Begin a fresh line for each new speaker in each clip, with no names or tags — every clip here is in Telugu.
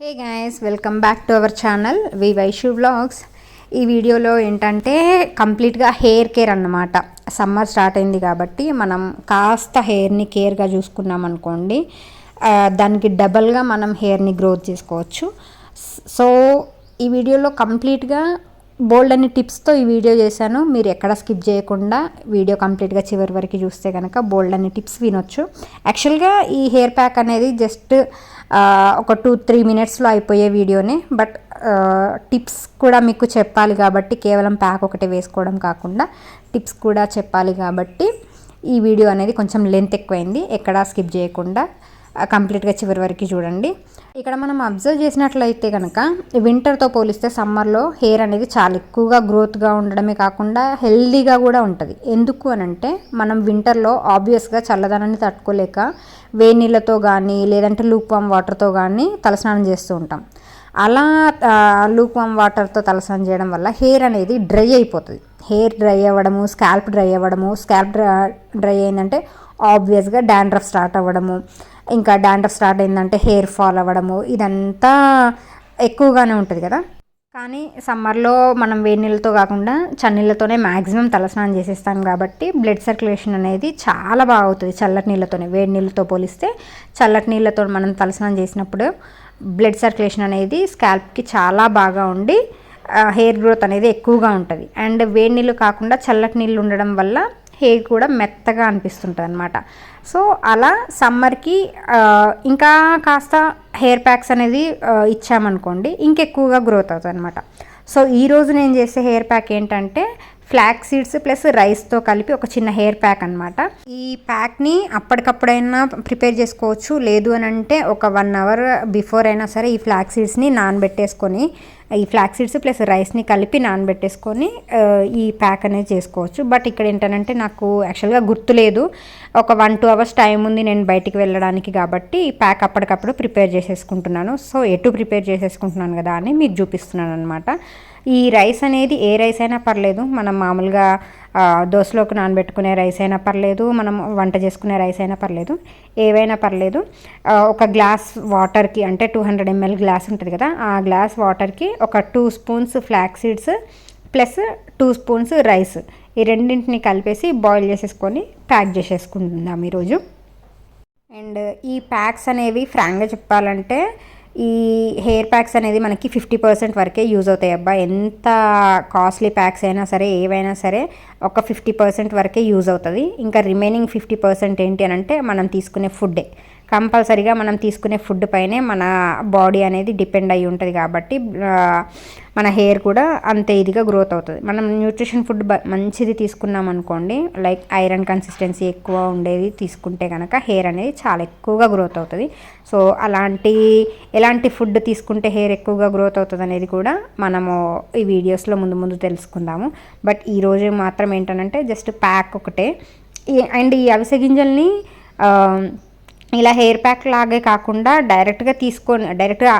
Hey guys welcome back to our channel V Vaishu vlogs ఈ వీడియోలో ఏంటంటే కంప్లీట్గా హెయిర్ కేర్ అన్నమాట. సమ్మర్ స్టార్ట్ అయింది కాబట్టి మనం కాస్త హెయిర్ని కేర్గా చూసుకున్నాం అనుకోండి. దానికి డబల్గా మనం హెయిర్ని గ్రోత్ చేసుకోవచ్చు. సో ఈ వీడియోలో కంప్లీట్గా బోల్డ్ అనే టిప్స్తో ఈ వీడియో చేశాను. మీరు ఎక్కడ స్కిప్ చేయకుండా వీడియో కంప్లీట్గా చివరి వరకు చూస్తే కనుక బోల్డ్ అనే టిప్స్ వినొచ్చు. యాక్చువల్గా ఈ హెయిర్ ప్యాక్ అనేది జస్ట్ ఒక టూ త్రీ మినిట్స్లో అయిపోయే వీడియోనే. బట్ టిప్స్ కూడా మీకు చెప్పాలి కాబట్టి కేవలం ప్యాక్ ఒకటి వేసుకోవడం కాకుండా టిప్స్ కూడా చెప్పాలి కాబట్టి ఈ వీడియో అనేది కొంచెం లెంత్ ఎక్కువైంది. ఎక్కడా స్కిప్ చేయకుండా. కంప్లీట్గా చివరి వరకు చూడండి. ఇక్కడ మనం అబ్జర్వ్ చేసినట్లయితే కనుక వింటర్తో పోలిస్తే సమ్మర్లో హెయిర్ అనేది చాలా ఎక్కువగా గ్రోత్గా ఉండడమే కాకుండా హెల్దీగా కూడా ఉంటుంది. ఎందుకు అని అంటే మనం వింటర్లో ఆబ్వియస్గా చల్లదనాన్ని తట్టుకోలేక వేడి నీళ్ళతో కానీ లేదంటే లూక్వామ్ వాటర్తో కానీ తలస్నానం చేస్తూ ఉంటాం. అలా లూక్వామ్ వాటర్తో తలస్నానం చేయడం వల్ల హెయిర్ అనేది డ్రై అయిపోతుంది. హెయిర్ డ్రై అవ్వడము స్కాల్ప్ డ్రై అవ్వడము స్కాల్ప్ డ్రై అయిందంటే ఆబ్వియస్గా డాండ్రఫ్ స్టార్ట్ అవ్వడము ఇంకా డాండ్రఫ్ స్టార్ట్ అయిందంటే హెయిర్ ఫాల్ అవ్వడము ఇదంతా ఎక్కువగానే ఉంటుంది కదా. కానీ సమ్మర్లో మనం వేడి నీళ్ళతో కాకుండా చన్నీళ్ళతోనే మ్యాక్సిమం తలస్నానం చేసేస్తాం కాబట్టి బ్లడ్ సర్క్యులేషన్ అనేది చాలా బాగా అవుతుంది చల్లటి నీళ్ళతోనే. వేడి నీళ్ళతో పోలిస్తే చల్లటి నీళ్ళతో మనం తలస్నానం చేసినప్పుడు బ్లడ్ సర్క్యులేషన్ అనేది స్కాల్ప్కి చాలా బాగా ఉండి హెయిర్ గ్రోత్ అనేది ఎక్కువగా ఉంటుంది. అండ్ వేడి నీళ్ళు కాకుండా చల్లటి నీళ్ళు ఉండడం వల్ల హెయిర్ కూడా మెత్తగా అనిపిస్తుంటుంది అనమాట సో అలా సమ్మర్కి ఇంకా కాస్త హెయిర్ ప్యాక్స్ అనేది ఇచ్చామనుకోండి ఇంకెక్కువగా గ్రోత్ అవుతుంది అనమాట సో ఈరోజు నేను చేసే హెయిర్ ప్యాక్ ఏంటంటే ఫ్లాక్ సీడ్స్ ప్లస్ రైస్తో కలిపి ఒక చిన్న హెయిర్ ప్యాక్ అనమాట ఈ ప్యాక్ని అప్పటికప్పుడైనా ప్రిపేర్ చేసుకోవచ్చు. లేదు అని అంటే ఒక వన్ అవర్ బిఫోర్ అయినా సరే ఈ ఫ్లాక్ సీడ్స్ని నానబెట్టేసుకొని ఈ ఫ్లాక్ సీడ్స్ ప్లస్ రైస్ని కలిపి నానబెట్టేసుకొని ఈ ప్యాక్ అనేది చేసుకోవచ్చు. బట్ ఇక్కడ ఏంటంటే నాకు యాక్చువల్గా గుర్తులేదు ఒక వన్ టూ అవర్స్ టైం ఉంది నేను బయటికి వెళ్ళడానికి కాబట్టి ఈ ప్యాక్ అప్పటికప్పుడు ప్రిపేర్ చేసేసుకుంటున్నాను. సో ఎటు ప్రిపేర్ చేసేసుకుంటున్నాను కదా అని మీకు చూపిస్తున్నాను అనమాట ఈ రైస్ అనేది ఏ రైస్ అయినా పర్లేదు. మనం మామూలుగా దోశలోకి నానబెట్టుకునే రైస్ అయినా పర్లేదు. మనం వంట చేసుకునే రైస్ అయినా పర్లేదు. ఏవైనా పర్లేదు. ఒక గ్లాస్ వాటర్కి అంటే టూ హండ్రెడ్ ఎంఎల్ గ్లాస్ ఉంటుంది కదా ఆ గ్లాస్ వాటర్కి ఒక two spoons flax seeds plus two spoons rice. ఈ రెండింటిని కలిపేసి బాయిల్ చేసేసుకొని ప్యాక్ చేసేసుకుందాం ఈరోజు. అండ్ ఈ ప్యాక్స్ అనేవి ఫ్రాంక్గా చెప్పాలంటే ఈ హెయిర్ ప్యాక్స్ అనేది మనకి ఫిఫ్టీ పర్సెంట్ వరకే యూజ్ అవుతాయి. అబ్బా ఎంత కాస్ట్లీ ప్యాక్స్ అయినా సరే ఏవైనా సరే ఒక ఫిఫ్టీ పర్సెంట్ వరకే యూజ్ అవుతుంది. ఇంకా రిమైనింగ్ ఫిఫ్టీ పర్సెంట్ ఏంటి అని అంటే మనం తీసుకునే ఫుడ్డే. కంపల్సరీగా మనం తీసుకునే ఫుడ్ పైనే మన బాడీ అనేది డిపెండ్ అయి ఉంటుంది కాబట్టి మన హెయిర్ కూడా అంతే ఇదిగా గ్రోత్ అవుతుంది. మనం న్యూట్రిషన్ ఫుడ్ మంచిది తీసుకున్నాం అనుకోండి లైక్ ఐరన్ కన్సిస్టెన్సీ ఎక్కువ ఉండేది తీసుకుంటే కనుక హెయిర్ అనేది చాలా ఎక్కువగా గ్రోత్ అవుతుంది. సో అలాంటి ఎలాంటి ఫుడ్ తీసుకుంటే హెయిర్ ఎక్కువగా గ్రోత్ అవుతుంది అనేది కూడా మనము ఈ వీడియోస్లో ముందు ముందు తెలుసుకుందాము. బట్ ఈరోజు మాత్రం ఏంటంటే జస్ట్ ప్యాక్ ఒకటే. ఈ- అండ్ ఈ అవిసె గింజల్ని ఇలా హెయిర్ ప్యాక్ లాగే కాకుండా డైరెక్ట్గా తీసుకొని డైరెక్ట్గా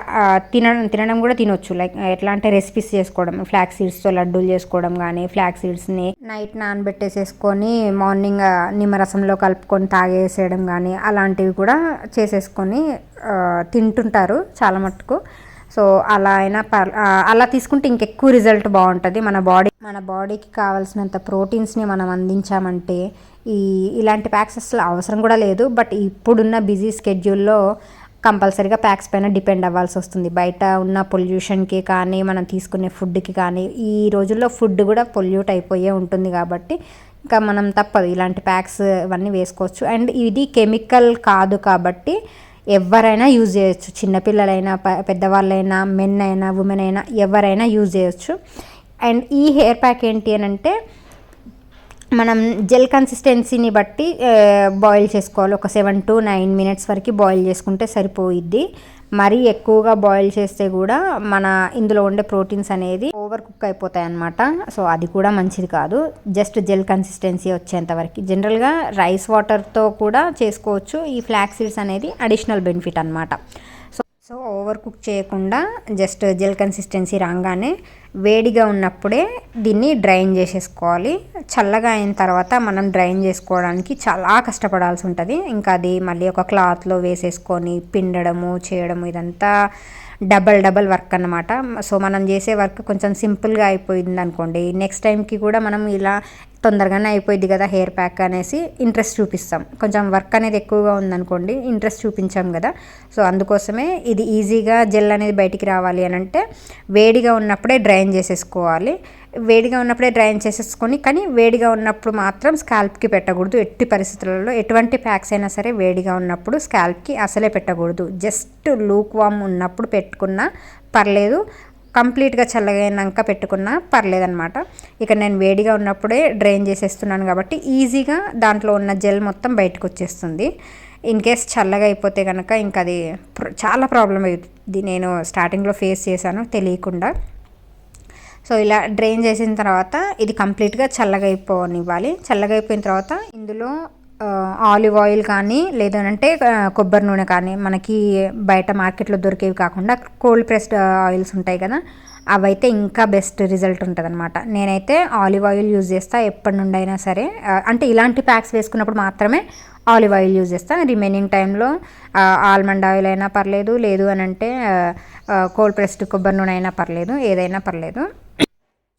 తినడం తినడం కూడా తినొచ్చు. లైక్ ఎట్లా అంటే రెసిపీస్ చేసుకోవడం ఫ్లాక్ సీడ్స్తో లడ్డూలు చేసుకోవడం కానీ ఫ్లాక్ సీడ్స్ని నైట్ నానబెట్టేసేసుకొని మార్నింగ్ నిమ్మరసంలో కలుపుకొని తాగేసేయడం కానీ అలాంటివి కూడా చేసేసుకొని తింటుంటారు చాలా మట్టుకు. సో అలా అయినా పర్ అలా తీసుకుంటే ఇంకెక్కువ రిజల్ట్ బాగుంటుంది. మన బాడీ మన బాడీకి కావాల్సినంత ప్రోటీన్స్ని మనం అందించామంటే ఈ ఇలాంటి ప్యాక్స్ అసలు అవసరం కూడా లేదు. బట్ ఇప్పుడున్న బిజీ స్కెడ్యూల్లో కంపల్సరీగా ప్యాక్స్ పైన డిపెండ్ అవ్వాల్సి వస్తుంది. బయట ఉన్న పొల్యూషన్కి కానీ మనం తీసుకునే ఫుడ్కి కానీ ఈ రోజుల్లో ఫుడ్ కూడా పొల్యూట్ అయిపోయే ఉంటుంది కాబట్టి ఇంకా మనం తప్పదు ఇలాంటి ప్యాక్స్ ఇవన్నీ వేసుకోవచ్చు. అండ్ ఇది కెమికల్ కాదు కాబట్టి ఎవరైనా యూజ్ చేయొచ్చు. చిన్నపిల్లలైనా ప- పెద్దవాళ్ళైనా మెన్ అయినా ఉమెన్ అయినా ఎవరైనా యూజ్ చేయొచ్చు. అండ్ ఈ హెయిర్ ప్యాక్ ఏంటి అని అంటే మనం జెల్ కన్సిస్టెన్సీని బట్టి బాయిల్ చేసుకోవాలి. ఒక సెవెన్ టు నైన్ మినిట్స్ వరకు బాయిల్ చేసుకుంటే సరిపోయిద్ది. మరీ ఎక్కువగా బాయిల్ చేస్తే కూడా మన ఇందులో ఉండే ప్రోటీన్స్ అనేది ఓవర్ కుక్ అయిపోతాయి అన్నమాట. సో అది కూడా మంచిది కాదు. జస్ట్ జెల్ కన్సిస్టెన్సీ వచ్చేంత వరకు. జనరల్గా రైస్ వాటర్తో కూడా చేసుకోవచ్చు. ఈ ఫ్లాక్ సీడ్స్ అనేది అడిషనల్ బెనిఫిట్ అనమాట సో సో ఓవర్ కుక్ చేయకుండా జస్ట్ జెల్ కన్సిస్టెన్సీ రాగానే వేడిగా ఉన్నప్పుడే దీన్ని డ్రైన్ చేసేసుకోవాలి. చల్లగా అయిన తర్వాత మనం డ్రైన్ చేసుకోవడానికి చాలా కష్టపడాల్సి ఉంటుంది. ఇంకా అది మళ్ళీ ఒక క్లాత్లో వేసేసుకొని పిండడము చేయడము ఇదంతా డబల్ డబల్ వర్క్ అనమాట సో మనం చేసే వర్క్ కొంచెం సింపుల్గా అయిపోయింది అనుకోండి నెక్స్ట్ టైంకి కూడా మనం ఇలా తొందరగానే అయిపోయింది కదా హెయిర్ ప్యాక్ అనేసి ఇంట్రెస్ట్ చూపిస్తాం. కొంచెం వర్క్ అనేది ఎక్కువగా ఉందనుకోండి ఇంట్రెస్ట్ చూపించాం కదా. సో అందుకోసమే ఇది ఈజీగా జెల్ అనేది బయటికి రావాలి అని అంటే వేడిగా ఉన్నప్పుడే డ్రైన్ చేసేసుకోవాలి. వేడిగా ఉన్నప్పుడే డ్రైన్ చేసేసుకొని కానీ వేడిగా ఉన్నప్పుడు మాత్రం స్కాల్ప్కి పెట్టకూడదు. ఎట్టి పరిస్థితులలో ఎటువంటి ప్యాక్స్ అయినా సరే వేడిగా ఉన్నప్పుడు స్కాల్ప్కి అసలే పెట్టకూడదు. జస్ట్ లూక్ వామ్ ఉన్నప్పుడు పెట్టుకున్నా పర్లేదు. కంప్లీట్గా చల్లగైనాక పెట్టుకున్నా పర్లేదనమాట ఇక నేను వేడిగా ఉన్నప్పుడే డ్రైన్ చేసేస్తున్నాను కాబట్టి ఈజీగా దాంట్లో ఉన్న జెల్ మొత్తం బయటకు వచ్చేస్తుంది ఇన్ కేస్ చల్లగా అయిపోతే కనుక ఇంకా అది చాలా ప్రాబ్లం అవుతుంది నేను స్టార్టింగ్లో ఫేస్ చేశాను తెలియకుండా. సో ఇలా డ్రైన్ చేసిన తర్వాత ఇది కంప్లీట్గా చల్లగా అయిపోనివ్వాలి. చల్లగా అయిపోయిన తర్వాత ఇందులో ఆలివ్ ఆయిల్ కానీ లేదంటే కొబ్బరి నూనె కానీ మనకి బయట మార్కెట్లో దొరికేవి కాకుండా కోల్డ్ ప్రెస్డ్ ఆయిల్స్ ఉంటాయి కదా అవైతే ఇంకా బెస్ట్ రిజల్ట్ ఉంటుంది అనమాట నేనైతే ఆలివ్ ఆయిల్ యూజ్ చేస్తా ఎప్పటి నుండి అయినా సరే అంటే ఇలాంటి ప్యాక్స్ వేసుకున్నప్పుడు మాత్రమే ఆలివ్ ఆయిల్ యూజ్ చేస్తాను రిమైనింగ్ టైంలో ఆల్మండ్ ఆయిల్ అయినా పర్లేదు లేదు అని అంటే కోల్డ్ ప్రెస్డ్ కొబ్బరి నూనె అయినా పర్లేదు ఏదైనా పర్లేదు.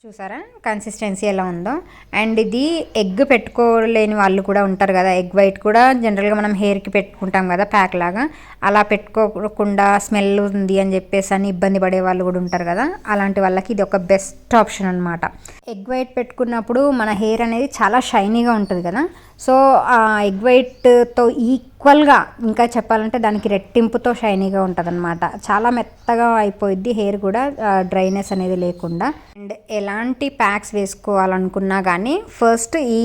చూసారా? కన్సిస్టెన్సీ ఎలా ఉందో. అండ్ ఇది ఎగ్ పెట్టుకోలేని వాళ్ళు కూడా ఉంటారు కదా ఎగ్ వైట్ కూడా జనరల్గా మనం హెయిర్కి పెట్టుకుంటాం కదా ప్యాక్ లాగా. అలా పెట్టుకోకుండా స్మెల్ ఉంది అని చెప్పేసి అని ఇబ్బంది పడే వాళ్ళు కూడా ఉంటారు కదా అలాంటి వాళ్ళకి ఇది ఒక బెస్ట్ ఆప్షన్ అనమాట ఎగ్ వైట్ పెట్టుకున్నప్పుడు మన హెయిర్ అనేది చాలా షైనీగా ఉంటుంది కదా. సో ఆ ఎగ్ వైట్తో ఈ ఈక్వల్గా ఇంకా చెప్పాలంటే దానికి రెట్టింపుతో షైనీగా ఉంటుంది అనమాట చాలా మెత్తగా అయిపోయింది హెయిర్ కూడా డ్రైనెస్ అనేది లేకుండా. అండ్ ఎలాంటి ప్యాక్స్ వేసుకోవాలనుకున్నా కానీ ఫస్ట్ ఈ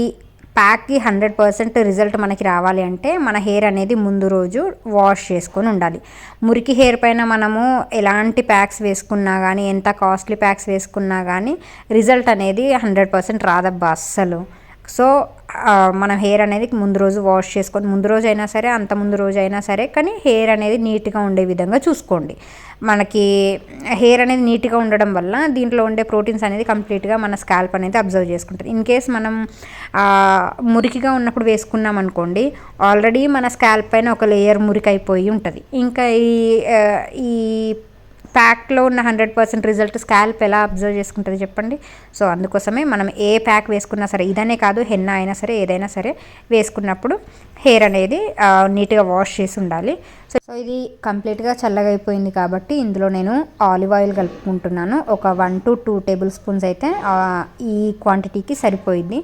ప్యాక్కి హండ్రెడ్ పర్సెంట్ రిజల్ట్ మనకి రావాలి అంటే మన హెయిర్ అనేది ముందు రోజు వాష్ చేసుకొని ఉండాలి. మురికి హెయిర్ పైన మనము ఎలాంటి ప్యాక్స్ వేసుకున్నా కానీ ఎంత కాస్ట్లీ ప్యాక్స్ వేసుకున్నా కానీ రిజల్ట్ అనేది హండ్రెడ్ పర్సెంట్ రాదబ్బా అస్సలు. సో మన హెయిర్ అనేది ముందు రోజు వాష్ చేసుకొని ముందు రోజు అయినా సరే అంత ముందు రోజు అయినా సరే కానీ హెయిర్ అనేది నీట్గా ఉండే విధంగా చూసుకోండి. మనకి హెయిర్ అనేది నీట్గా ఉండడం వల్ల దీంట్లో ఉండే ప్రోటీన్స్ అనేది కంప్లీట్గా మన స్కాల్ప్ అనేది అబ్జర్వ్ చేసుకుంటుంది. ఇన్ కేస్ మనం మురికిగా ఉన్నప్పుడు వేసుకున్నాం అనుకోండి ఆల్రెడీ మన స్కాల్ప్ పైన ఒక లేయర్ మురికి అయిపోయి ఉంటుంది. ఇంకా ఈ ఈ ప్యాక్లో ఉన్న హండ్రెడ్ పర్సెంట్ రిజల్ట్ స్కాల్ప్ ఎలా అబ్జర్వ్ చేసుకుంటుంది చెప్పండి. సో అందుకోసమే మనం ఏ ప్యాక్ వేసుకున్నా సరే ఇదనే కాదు హెన్న అయినా సరే ఏదైనా సరే వేసుకున్నప్పుడు హెయిర్ అనేది నీట్గా వాష్ చేసి ఉండాలి. సో సో ఇది కంప్లీట్గా చల్లగా అయిపోయింది కాబట్టి ఇందులో నేను ఆలివ్ ఆయిల్ కలుపుకుంటున్నాను. ఒక one to two tablespoons అయితే ఈ క్వాంటిటీకి సరిపోయింది.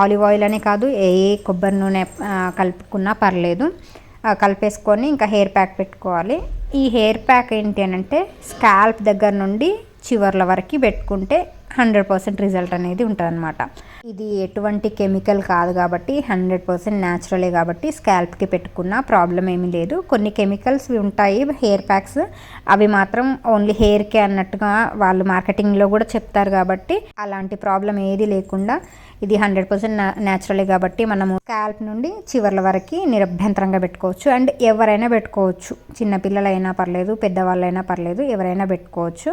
ఆలివ్ ఆయిల్ అనే కాదు ఏ కొబ్బరి నూనె కలుపుకున్నా పర్లేదు. కలిపేసుకొని ఇంకా హెయిర్ ప్యాక్ పెట్టుకోవాలి. ఈ హెయిర్ ప్యాక్ ఏంటి అని అంటే స్కాల్ప్ దగ్గర నుండి చివర్ల వరకు పెట్టుకుంటే హండ్రెడ్ పర్సెంట్ రిజల్ట్ అనేది ఉంటుందన్నమాట. ఇది ఎటువంటి కెమికల్ కాదు కాబట్టి హండ్రెడ్ పర్సెంట్ న్యాచురలే కాబట్టి స్కాల్ప్కి పెట్టుకున్న ప్రాబ్లం ఏమీ లేదు. కొన్ని కెమికల్స్ ఉంటాయి హెయిర్ ప్యాక్స్. అవి మాత్రం ఓన్లీ హెయిర్కే అన్నట్టుగా వాళ్ళు మార్కెటింగ్లో కూడా చెప్తారు కాబట్టి అలాంటి ప్రాబ్లం ఏది లేకుండా ఇది హండ్రెడ్ పర్సెంట్ న్యాచురలే కాబట్టి మనము స్కాల్ప్ నుండి చివర్ల వరకు నిరభ్యంతరంగా పెట్టుకోవచ్చు. అండ్ ఎవరైనా పెట్టుకోవచ్చు. చిన్నపిల్లలైనా పర్లేదు పెద్దవాళ్ళైనా పర్లేదు ఎవరైనా పెట్టుకోవచ్చు.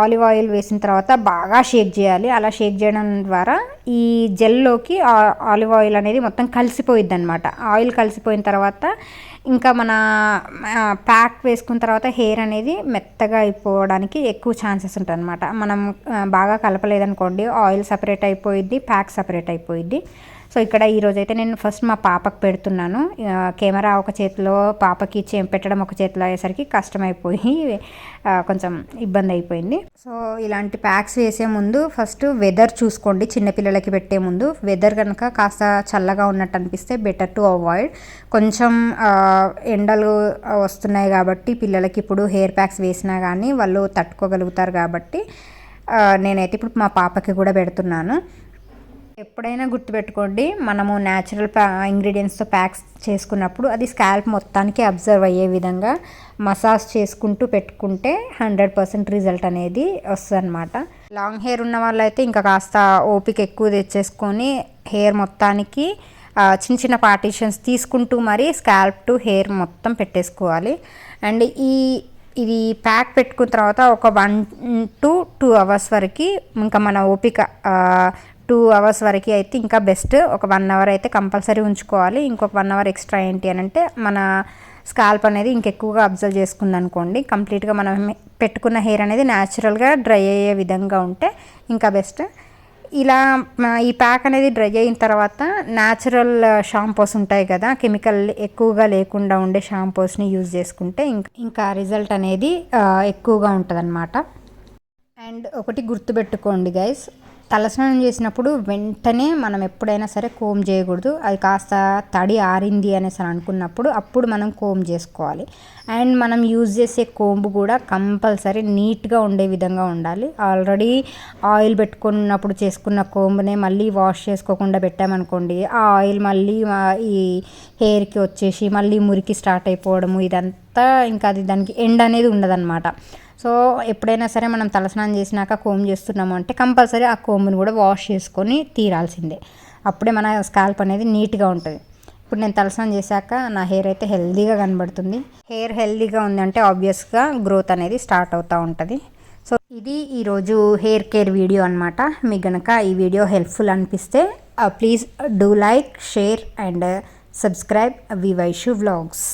ఆలివ్ ఆయిల్ వేసిన తర్వాత బాగా షేక్ చేయాలి. అలా షేక్ చేయడం ద్వారా ఈ జెల్లోకి ఆలివ్ ఆయిల్ అనేది మొత్తం కలిసిపోయిద్ది అనమాట ఆయిల్ కలిసిపోయిన తర్వాత ఇంకా మన ప్యాక్ వేసుకున్న తర్వాత హెయిర్ అనేది మెత్తగా అయిపోవడానికి ఎక్కువ ఛాన్సెస్ ఉంటుంది అనమాట మనం బాగా కలపలేదనుకోండి ఆయిల్ సపరేట్ అయిపోయిద్ది ప్యాక్ సపరేట్ అయిపోయిద్ది. సో ఇక్కడ ఈరోజు అయితే నేను ఫస్ట్ మా పాపకు పెడుతున్నాను. కెమెరా ఒక చేతిలో పాపకి చే పెట్టడం ఒక చేతిలో అయ్యేసరికి కష్టమైపోయి కొంచెం ఇబ్బంది అయిపోయింది సో ఇలాంటి ప్యాక్స్ వేసే ముందు ఫస్ట్ వెదర్ చూసుకోండి. చిన్నపిల్లలకి పెట్టే ముందు వెదర్ కనుక కాస్త చల్లగా ఉన్నట్టు అనిపిస్తే బెటర్ టు అవాయిడ్ కొంచెం ఎండలు వస్తున్నాయి కాబట్టి పిల్లలకి ఇప్పుడు హెయిర్ ప్యాక్స్ వేసినా కానీ వాళ్ళు తట్టుకోగలుగుతారు కాబట్టి నేనైతే ఇప్పుడు మా పాపకి కూడా పెడుతున్నాను. ఎప్పుడైనా గుర్తుపెట్టుకోండి మనము న్యాచురల్ ప్యా ఇంగ్రీడియంట్స్తో ప్యాక్స్ చేసుకున్నప్పుడు అది స్కాల్ప్ మొత్తానికి అబ్జర్వ్ అయ్యే విధంగా మసాజ్ చేసుకుంటూ పెట్టుకుంటే హండ్రెడ్ పర్సెంట్ రిజల్ట్ అనేది వస్తుంది అనమాట లాంగ్ హెయిర్ ఉన్న వాళ్ళైతే ఇంకా కాస్త ఓపిక ఎక్కువ తెచ్చేసుకొని హెయిర్ మొత్తానికి చిన్న చిన్న పార్టీషన్స్ తీసుకుంటూ మరీ స్కాల్ప్ టు హెయిర్ మొత్తం పెట్టేసుకోవాలి. అండ్ ఈ ఇది ప్యాక్ పెట్టుకున్న తర్వాత ఒక వన్ టు టూ అవర్స్ వరకు ఇంకా మన ఓపిక టూ అవర్స్ వరకు అయితే ఇంకా బెస్ట్. ఒక వన్ అవర్ అయితే కంపల్సరీ ఉంచుకోవాలి. ఇంకొక వన్ అవర్ ఎక్స్ట్రా ఏంటి అని అంటే మన స్కాల్ప్ అనేది ఇంకెక్కువగా అబ్జర్వ్ చేసుకుంది అనుకోండి. కంప్లీట్గా మనం పెట్టుకున్న హెయిర్ అనేది న్యాచురల్గా డ్రై అయ్యే విధంగా ఉంటే ఇంకా బెస్ట్. ఇలా ఈ ప్యాక్ అనేది డ్రై అయిన తర్వాత న్యాచురల్ షాంపూస్ ఉంటాయి కదా కెమికల్ ఎక్కువగా లేకుండా ఉండే షాంపూస్ని యూజ్ చేసుకుంటే ఇంకా రిజల్ట్ అనేది ఎక్కువగా ఉంటుంది అండ్ ఒకటి గుర్తుపెట్టుకోండి గైస్ తలస్నానం చేసినప్పుడు వెంటనే మనం ఎప్పుడైనా సరే కోమ్ చేయకూడదు. అది కాస్త తడి ఆరింది అనేసి అనుకున్నప్పుడు అప్పుడు మనం కోమ్ చేసుకోవాలి. అండ్ మనం యూజ్ చేసే కోంబు కూడా కంపల్సరీ నీట్గా ఉండే విధంగా ఉండాలి. ఆల్రెడీ ఆయిల్ పెట్టుకున్నప్పుడు చేసుకున్న కోంబునే మళ్ళీ వాష్ చేసుకోకుండా పెట్టామనుకోండి ఆ ఆయిల్ మళ్ళీ ఈ హెయిర్కి వచ్చేసి మళ్ళీ మురికి స్టార్ట్ అయిపోవడము ఇదంతా ఇంకా అది దానికి ఎండ్ అనేది ఉండదన్నమాట. సో ఎప్పుడైనా సరే మనం తలస్నానం చేసినాక కోమ్ చేస్తున్నాము అంటే కంపల్సరీ ఆ కోమ్ని కూడా వాష్ చేసుకొని తీరాల్సిందే. అప్పుడే మన స్కాల్ప్ అనేది నీట్గా ఉంటుంది. ఇప్పుడు నేను తలస్నానం చేశాక నా హెయిర్ అయితే హెల్దీగా కనబడుతుంది. హెయిర్ హెల్దీగా ఉందంటే ఆబ్వియస్గా గ్రోత్ అనేది స్టార్ట్ అవుతూ ఉంటుంది. సో ఇది ఈరోజు హెయిర్ కేర్ వీడియో అనమాట మీకు కనుక ఈ వీడియో హెల్ప్ఫుల్ అనిపిస్తే please do like share and subscribe వివైషు vlogs